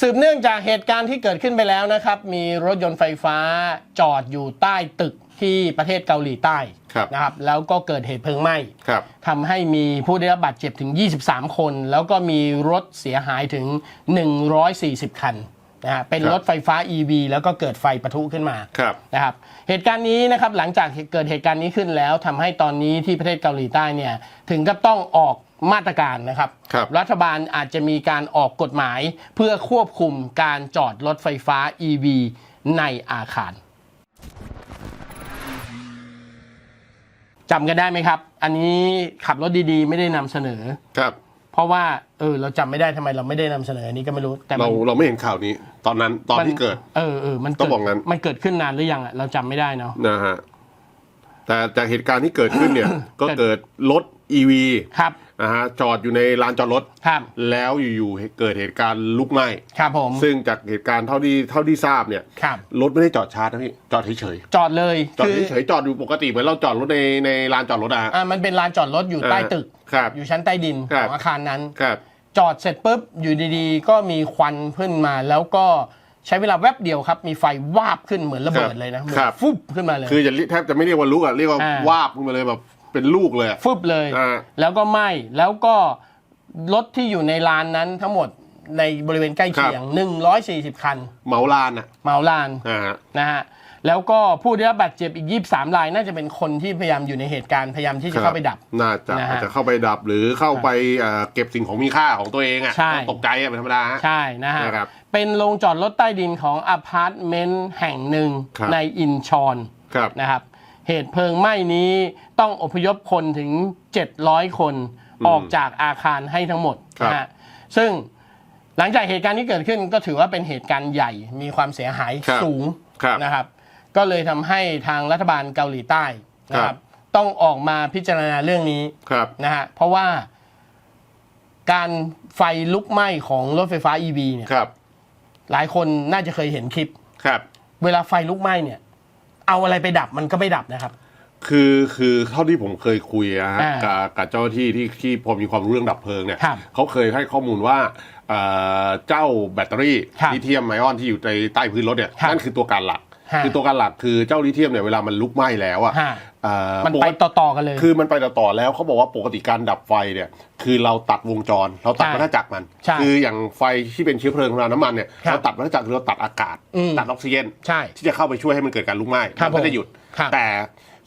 สืบเนื่องจากเหตุการณ์ที่เกิดขึ้นไปแล้วนะครับ มีรถยนต์ไฟฟ้าจอดอยู่ใต้ตึกที่ประเทศเกาหลีใต้ครับนะครับ แล้วก็เกิดเหตุเพลิงไหม้ครับทำให้มีผู้ได้รับบาดเจ็บถึง 23 คน แล้วก็มีรถเสียหายถึง 140 คันนะฮะเป็นครับรถไฟฟ้า EV แล้วก็เกิดไฟปะทุขึ้นมาครับนะครับ เหตุการณ์นี้นะครับหลังจากเกิดเหตุการณ์นี้ขึ้นแล้วทำให้ตอนนี้ที่ประเทศเกาหลีใต้เนี่ยถึงกับต้องออก มาตรการนะครับครับรัฐบาลอาจจะมีการออกกฎหมายเพื่อควบคุมการจอดรถไฟฟ้า EV ในอาคารจำกันได้ไหมครับ อันนี้ขับรถดีๆ ไม่ได้นำเสนอครับ เพราะว่าเออเราจำไม่ได้ทำไมเราไม่ได้นำเสนออันนี้ก็ไม่รู้แต่เรามันเราไม่เห็นข่าวนี้ ตอนนั้นตอนมันที่เกิด เออเออมันต้องเกิดบอกงั้นมันเกิดขึ้นนานหรือยังอะเราจำไม่ได้เนาะนะฮะแต่จากเหตุการณ์ที่เกิดขึ้นเนี่ยก็เกิดรถ EV ครับ นะฮะจอดอยู่ในลานจอดรถ ครับ แล้วอยู่ๆเกิดเหตุการณ์ลุกไหม้ครับผม ซึ่งจากเหตุการณ์เท่าที่เท่าที่ทราบเนี่ยครับ รถไม่ได้จอดชาร์จนะพี่จอดเฉยจอดเลยๆจอดคือเฉยๆจอดอยู่ปกติเหมือนเราจอดรถในในลานจอดรถอะฮะอ่ามันเป็นลานจอดรถอยู่ใต้ตึก ครับ อยู่ชั้นใต้ดินครัขบ องอาคารนั้น ครับ จอดเสร็จปุ๊บ อยู่ดีๆ ก็มีควันขึ้นมา แล้วก็ใช้เวลาแวบเดียวครับ มีไฟวาบขึ้นเหมือนระเบิดเลยนะเหมือนครับฟุบขึ้นมาเลย คือจะเรียกแทบจะไม่เรียกว่าลุกอะเรียกว่าอ่า วาบขึ้นมาเลยแบบ เป็นลูกเลยอะฟุบเลย อ่า แล้วก็ไหม้แล้วก็รถที่อยู่ในลานนั้นทั้งหมดในบริเวณใกล้เคียง 140 คันเหมาลานอะเหมาลานนะฮะ นะฮะแล้วก็ผู้ได้รับบาดเจ็บอีก 23รายน่าจะเป็นคนที่พยายามอยู่ในเหตุการณ์พยายามที่จะเข้าไปดับน่าจะนะฮะอาจจะเข้าไปดับหรือเข้าไปเอ่อเก็บสิ่งของมีค่าของตัวเองอะใช่ตกใจอะเป็นธรรมดาฮะ ใช่นะฮะนะครับเป็นโรงจอดรถใต้ดินของอพาร์ตเมนต์แห่งหนึ่งครับ ในอินชอนครับ นะครับ เหตุเพลิงไหม้นี้ต้องอพยพคนถึง 700 คนออกจากอาคารให้ทั้งหมดครับนะฮะซึ่งหลังจากเหตุการณ์ที่เกิดขึ้นก็ถือว่าเป็นเหตุการณ์ใหญ่มีความเสียหายครับสูงครับนะครับ ก็เลยทำให้ทางรัฐบาลเกาหลีใต้นะคครัรับบต้องออกมาพิจารณาเรื่องนี้ครับนะฮะเพราะว่าการไฟลุกไหม้ของรถไฟฟ้า EV เนี่ยครับหลายคนน่าจะเคยเห็นคลิปครับ เวลาไฟลุกไหม้เนี่ย เอาอะไรไปดับมันก็ไม่ดับนะครับ คือคือเท่าที่ผมเคยคุยอะฮะอ่ากับกับเจ้าหน้าที่ที่ที่พอมีความรู้เรื่องดับเพลิงเนี่ยครับเขาเคยให้ข้อมูลว่าเอ่อเจ้าแบตเตอรี่ครับลิเธียมไอออนที่อยู่ในใต้พื้นรถเนี่ยครับนั่นคือตัวการหลักฮะ คือตัวการหลักคือเจ้าลิเธียมเนี่ยเวลามันลุกไหม้แล้วอะฮะเอ่อมันปกไปติต่อๆกันเลย คือมันไปต่อๆแล้วเขาบอกว่าปกติการดับไฟเนี่ยคือเราตัดวงจร เราตัดใช่วัฏจักรมันใช่คืออย่างไฟที่เป็นเชื้อเพลิงของเราน้ำมันเนี่ยครับเราตัดวัฏจักรคือเราตัดอากาศอืมตัดออกซิเจนใช่ที่จะเข้าไปช่วยให้มันเกิดการลุกไหม้ครับมันก็ผมจะหยุดครับแต่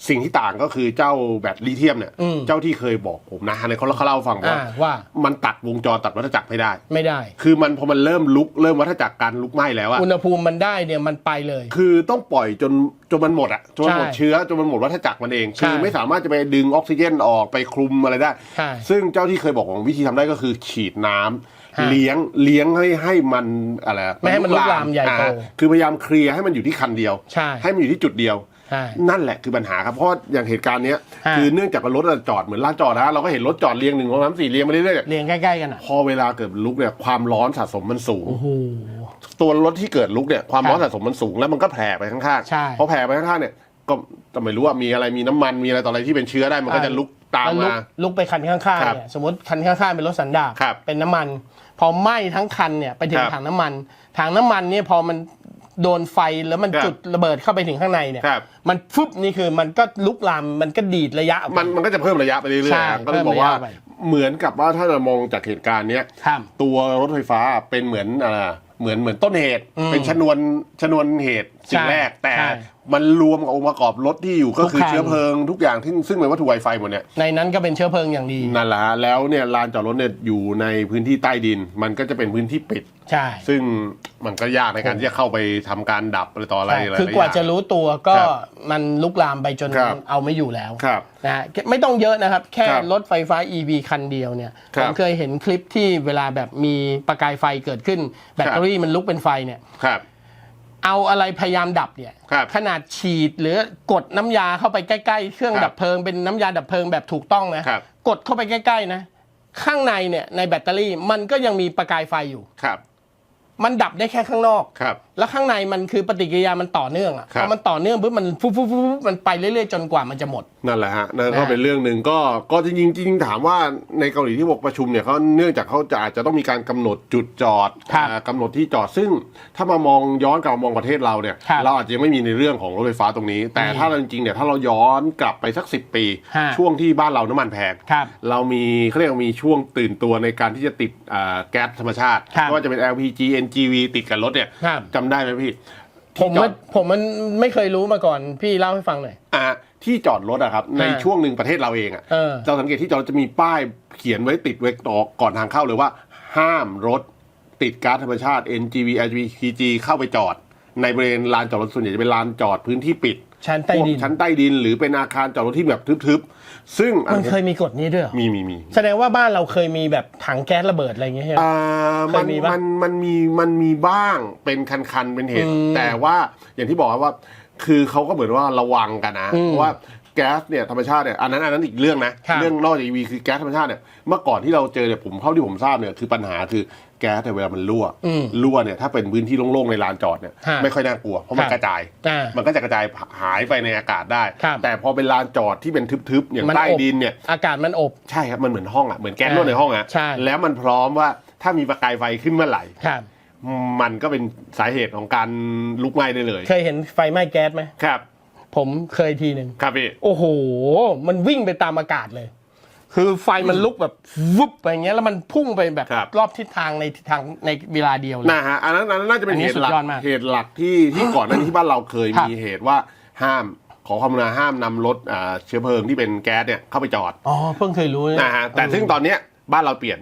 สิ่งที่ต่างก็คือเจ้าแบตลิเธียมเนี่ย อืม เจ้าที่เคยบอกผมนะในเขาเขาเล่าให้ฟังว่า อ่าว่ามันตัดวงจรตัดวัฏจักรไม่ได้ ไม่ได้ คือมันพอมันเริ่มลุกเริ่มวัฏจักรการลุกไหม้แล้วอะอุณหภูมิมันได้เนี่ยมันไปเลย คือต้องปล่อยจนจนมันหมดอะจนมันหมดใช่เชื้อจนมันหมดวัฏจักรมันเองใช่คือไม่สามารถจะไปดึงออกซิเจนออกไปคลุมอะไรได้ ใช่ ซึ่งเจ้าที่เคยบอกของวิธีทำได้ก็คือฉีดน้ำฮะเลี้ยงเลี้ยงให้ให้มันอะไรอะไม่ให้มันลุกลามใหญ่โต อ่าคือพยายามเคลียร์ให้มันอยู่ที่คันเดียว ใช่ ให้มันอยู่ที่จุดเดียวใช่ นั่นแหละคือปัญหาครับเพราะว่าอย่างเหตุการณ์เนี้ยฮะคือเนื่องจากว่ารถจอดเหมือนลานจอดนะเราก็เห็นรถจอดเรียงหนึ่งสองสามสี่เรียงมาเรื่อยเรียงใกล้ๆกันอะๆพอเวลาเกิดลุกเนี่ยความร้อนสะสมมันสูงโอ้โหตัวรถที่เกิดลุกเนี่ยความครับร้อนสะสมมันสูงแล้วมันก็แผ่ไปข้างใช่ๆพอแผ่ไปข้างๆเนี่ยก็ก็ไม่รู้ว่ามีอะไรมีน้ำมันมีอะไรต่ออะไรที่เป็นเชื้อได้มันก็จะลุกตามแล้วลุกมาลุกไปคันข้างๆครับเนี่ยสมมติคันข้างๆเป็นรถสันดาปครับเป็นน้ำมัน พอไหม้ทั้งคันเนี่ยไปถึงครับถังน้ำมันถังน้ำมันเนี่ยพอมัน โดนไฟแล้วมันครับ จุดระเบิดเข้าไปถึงข้างในเนี่ย ครับ มันฟึบนี่คือมันก็ลุกลามมันก็ดีดระยะออกไป มันมันก็จะเพิ่มระยะไปเรื่อยใช่ๆก็เลยบอกว่าเพิ่มระยะไป เหมือนกับว่าถ้าเรามองจากเหตุการณ์เนี้ย ครับ ตัวรถไฟฟ้าเป็นเหมือนอ่าเหมือนเหมือนต้นเหตุ อืมเป็นชนวนชนวนเหตุสิ่งใช่แรก แต่ใช่ มันรวมกับองค์ประกอบรถที่อยู่ก็คือทุกคัน เชื้อเพลิงทุกอย่างที่ซึ่งเป็นวัตถุไวไฟหมดเนี่ยในนั้นก็เป็นเชื้อเพลิงอย่างดี นั่นแหละฮะแล้วเนี่ยลานจอดรถเนี่ยอยู่ในพื้นที่ใต้ดิน มันก็จะเป็นพื้นที่ปิด ใช่ซึ่งมันก็ยากในการที่จะเข้าไปทำการดับอะไรต่ออะไรใช่อะไรคือกว่าหลยๆจะย่งรู้ตัวก็ครับมันลุกลามไปจนครับ เอาไม่อยู่แล้วครับ นะฮะไม่ต้องเยอะนะครับ แค่ครับรถไฟฟ้า EV คันเดียวเนี่ยครัผบมเคยเห็นคลิปที่เวลาแบบมีประกายไฟเกิดขึ้น แบตเตอรี่มันลุกเป็นไฟเนี่ย ครับ เอาอะไรพยายามดับเนี่ยครับขนาดฉีดหรือกดน้ำยาเข้าไปใกล้ๆ เครื่องครับดับเพลิงเป็นน้ำยาดับเพลิงแบบถูกต้องนะครับ กดเข้าไปใกล้ ๆ นะ ข้างในเนี่ยในแบตเตอรี่มันก็ยังมีประกายไฟอยู่ ครับ มันดับได้แค่ข้างนอก ครับ แล้วข้างในมันคือปฏิกิริยามันต่อเนื่องอะครัพบอมันต่อเนื่องปุ๊บมันฟุบฟุบฟุบฟุบมันไปเรื่อยๆจนกว่ามันจะหมด นั่นแหละฮะนั่นก็นะเป็นเรื่องหนึ่งก็ก็จริงๆจริงๆถามว่าในเกาหลีที่บอกประชุมเนี่ยเขาเนื่องจากเขาจะอาจจะต้องมีการกำหนดจุดจอดครับอ่ากำหนดที่จอดซึ่ง ถ้ามามองย้อนกลับมามองประเทศเราเนี่ย ครับเราอาจจะยังไม่มีในเรื่องของรถไฟฟ้าตรงนี้ แต่อืมถ้าเราจริงๆเนี่ยถ้าเราย้อนกลับไปสักสิปี ฮะช่วงที่บ้านเราน้ำมันแพงครับเรามีเขาเรียกว่ามีช่วงตื่นตัวในการที่จะติดอ่าแก๊สธรรมชาติครับไม่ว่าจะเป็น LPG NGV ติดกับรถเนี่ยครับ จำได้ไหมพี่ผมที่จอว่าดผมมันไม่เคยรู้มาก่อนพี่เล่าให้ฟังหน่อย อ่าที่จอดรถอะครับ ในอ่าช่วงหนึ่งประเทศเราเองอะเออ เราสังเกตที่จอดรถจะมีป้ายเขียนไว้ติดไว้ต่อก่อนทางเข้าเลยว่า ห้ามรถติดก๊าซธรรมชาติ NGV LPG เข้าไปจอด ในบริเวณลานจอดรถส่วนใหญ่จะเป็นลานจอดพื้นที่ปิด ชั้นใต้ดิน พวกชั้นใต้ดินหรือเป็นอาคารจอดรถที่แบบทึบๆ ซึ่งมันเคยมีกฎนี้ด้วยเหรอมีมีมีแสดงว่าบ้านเราเคยมีแบบถังแก๊สระเบิดอะไรอย่างเงี้ยใช่ไหม อ่าเคมัยนมีปะมันมันมีมันมีบ้างเป็นคันๆเป็นเหตุอืมแต่ว่าอย่างที่บอกว่า คือเขาก็เหมือนว่าระวังกันนะอืมเพราะว่าแก๊สเนี่ยธรรมชาติเนี่ยอันนั้นอันนั้นอีกเรื่องนะครับ เรื่องนอกจาก EV คือแก๊สธรรมชาติเนี่ยเมื่อก่อนที่เราเจอเนี่ยผมเท่าที่ผมทราบเนี่ยคือปัญหาคือ แก๊สเนี่ยเวลามันรั่วอืมรั่วเนี่ยถ้าเป็นพื้นที่โล่งๆในลานจอดเนี่ยฮะไม่ค่อยน่ากลัวเพราะมันครับกระจายอ่ามันก็จะกระจายหายไปในอากาศได้ครับแต่พอเป็นลานจอดที่เป็นทึบๆอย่างมันใต้อบดินเนี่ยอากาศมันอบใช่ครับมันเหมือนห้องอะเหมือนแก๊สรั่วในห้องอะใช่แล้วมันพร้อมว่าถ้ามีประกายไฟขึ้นเมื่อไหร่ครับมันก็เป็นสาเหตุของการลุกไหม้ได้เลย เคยเห็นไฟไหม้แก๊สไหมครับ ผมเคยทีหนึ่งครับพี่โอ้โห มันวิ่งไปตามอากาศเลย คือไฟมันลุกแบบวุบไปอย่างเงี้ยแล้วมันพุ่งไปแบบครับ รอบทิศทางในทิศทางในเวลาเดียวเลย นะฮะอันนั้นอันนั้นน่าจะเป็นอันนี้เหตุหลักสุดยอดมากเหตุหลักที่ที่ก่อนหน้านี้ที่บ้านเราเคยครับ มีเหตุว่าห้ามขอความกรุณาห้ามนำรถอ่าเชื้อเพลิงที่เป็นแก๊สเนี่ยเข้าไปจอดอ๋อเพิ่งเคยรู้เย นะฮะแต่ซึ่งตอนเนี้ยบ้านเราเปลี่ยน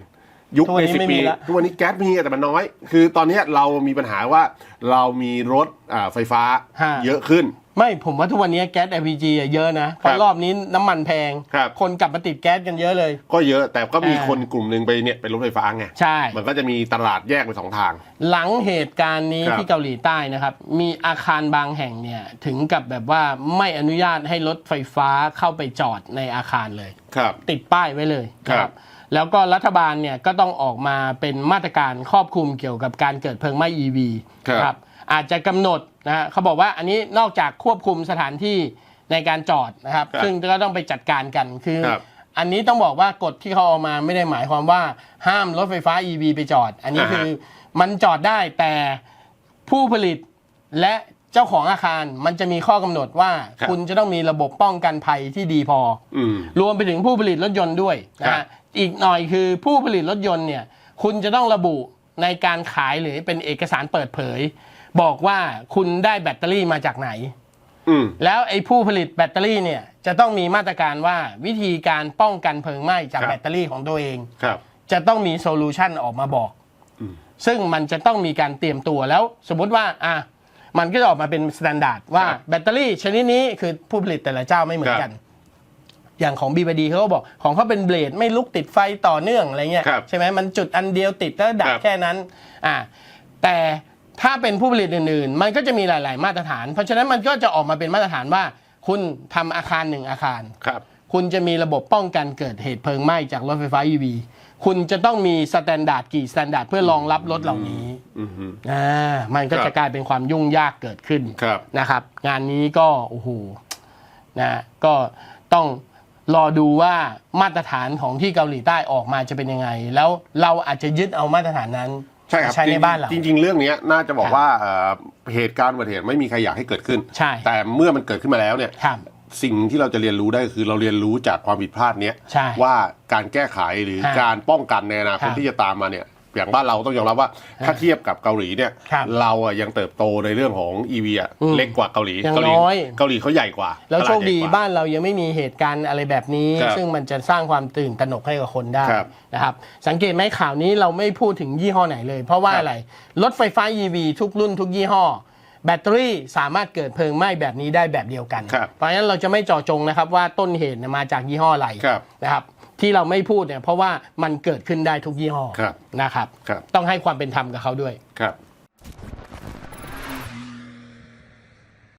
ยุคทุกวันในนี้สิบไม่ปีมีละ ทุกวันนี้แก๊สมีแต่มันน้อย คือตอนเนี้ยเรามีปัญหาว่าเรามีรถอ่าไฟฟ้าฮะ เยอะขึ้น ไม่ผมว่าทุกวันนี้แก๊ส LPG อะเยอะนะเพครัราะบรอบนี้น้ำมันแพง ครับ คนกลับมาติดแก๊สกันเยอะเลย ก็เยอะแต่ก็มีอ่าคนกลุ่มหนึ่งไปเนี่ยเป็นรถไฟฟ้าไงใช่ มันก็จะมีตลาดแยกเป็นสองทาง หลังเหตุการณ์นี้ครับ ที่เกาหลีใต้นะครับ มีอาคารบางแห่งเนี่ยถึงกับแบบว่าไม่อนุญาตให้รถไฟฟ้าเข้าไปจอดในอาคารเลย ครับ ติดป้ายไว้เลยนะครับครับ แล้วก็รัฐบาลเนี่ยก็ต้องออกมาเป็นมาตรการครอบคลุมเกี่ยวกับการเกิดเพลิงไหม้ EV ครับนะ อาจจะกำหนดนะฮะเขาบอกว่าอันนี้นอกจากควบคุมสถานที่ในการจอดนะครับครับซึ่งก็ต้องไปจัดการกันคือครับอันนี้ต้องบอกว่ากฎที่เขาเอามาไม่ได้หมายความว่าห้ามรถไฟฟ้า EV ไปจอด อันนี้อ่าฮะคือมันจอดได้แต่ผู้ผลิตและเจ้าของอาคารมันจะมีข้อกำหนดว่าคุณจะต้องมีระบบป้องกันภัยที่ดีพออืมรวมไปถึงผู้ผลิตรถยนต์ด้วยนะครัฮะบอีกหน่อยคือผู้ผลิตรถยนต์เนี่ย คุณจะต้องระบุในการขายหรือเป็นเอกสารเปิดเผย บอกว่าคุณได้แบตเตอรี่มาจากไหน อืม แล้วไอ้ผู้ผลิตแบตเตอรี่เนี่ยจะต้องมีมาตรการว่าวิธีการป้องกันเพลิงไหม้จากครับ แบตเตอรี่ของตัวเอง ครับ จะต้องมีโซลูชันออกมาบอก อืม ซึ่งมันจะต้องมีการเตรียมตัวแล้ว สมมุติว่าอะมันก็จะออกมาเป็นมาตรฐานว่าครับแบตเตอรี่ชนิดนี้คือผู้ผลิตแต่ละเจ้าไม่เหมือนกัน อย่างของบีบดีเขาก็บอกของเขาเป็นเบลดไม่ลุกติดไฟต่อเนื่องอะไรเงี้ยครับใช่ไหมมันจุดอันเดียวติดแล้วดับครับ แค่นั้นอ่าแต่ ถ้าเป็นผู้ผลิตอื่น ๆ มันก็จะมีหลาย ๆ มาตรฐาน เพราะฉะนั้นมันก็จะออกมาเป็นมาตรฐานว่า คุณทำอาคารหนึ่งอาคารครับคุณจะมีระบบป้องกันเกิดเหตุเพลิงไหม้จากรถไฟฟ้า EV คุณจะต้องมีสแตนดาร์ดกี่สแตนดาร์ดเพื่อรองรับรถเหล่านี้อืมฮึอ่ามันก็ครับจะกลายเป็นความยุ่งยากเกิดขึ้นครับนะครับ งานนี้ก็โอ้โหนะก็ต้องรอดูว่ามาตรฐานของที่เกาหลีใต้ออกมาจะเป็นยังไง แล้วเราอาจจะยึดเอามาตรฐานนั้น ใช่ครับมาใช้ในบ้านเราจริงๆจริงๆ เรื่องเนี้ยน่าจะบอคกรับว่าเอ่อเหตุการณ์อุบัติเหตุไม่มีใครอยากให้เกิดขึ้น ใช่ แต่เมื่อมันเกิดขึ้นมาแล้วเนี่ย ครับ สิ่งที่เราจะเรียนรู้ได้คือเราเรียนรู้จากความผิดพลาดเนี้ยใช่ว่าการแก้ไขหรือฮะการป้องกันในอนาคครัตบที่จะตามมาเนี่ย อย่างบ้านเราต้องยอมรับว่าถ้าเทียบกับเกาหลีเนี่ย ครับเราอะยังเติบโตในเรื่องของ EV อะอืมเล็กกว่าเกาหลียังเกาหลีน้อย เกาหลีเขาใหญ่กว่าแล้วโชคดีตลาใหญ่กว่บ้านเรายังไม่มีเหตุการณ์อะไรแบบนี้ ครับซึ่งมันจะสร้างความตื่นตระหนกให้กับคนได้ครับนะครับ สังเกตไหมข่าวนี้เราไม่พูดถึงยี่ห้อไหนเลย เพราะว่าครับอะไร รถไฟฟ้า EV ทุกรุ่นทุกยี่ห้อ แบตเตอรี่สามารถเกิดเพลิงไหม้แบบนี้ได้แบบเดียวกัน ครับเพราะฉะนั้นเราจะไม่เจาะจงนะครับว่าต้นเหตุเนี่ยมาจากยี่ห้ออะไรครับ นะครับ ที่เราไม่พูดเนี่ยเพราะว่ามันเกิดขึ้นได้ทุกยี่ห้อครับนะครับ ครับ ต้องให้ความเป็นธรรมกับเขาด้วย ครับ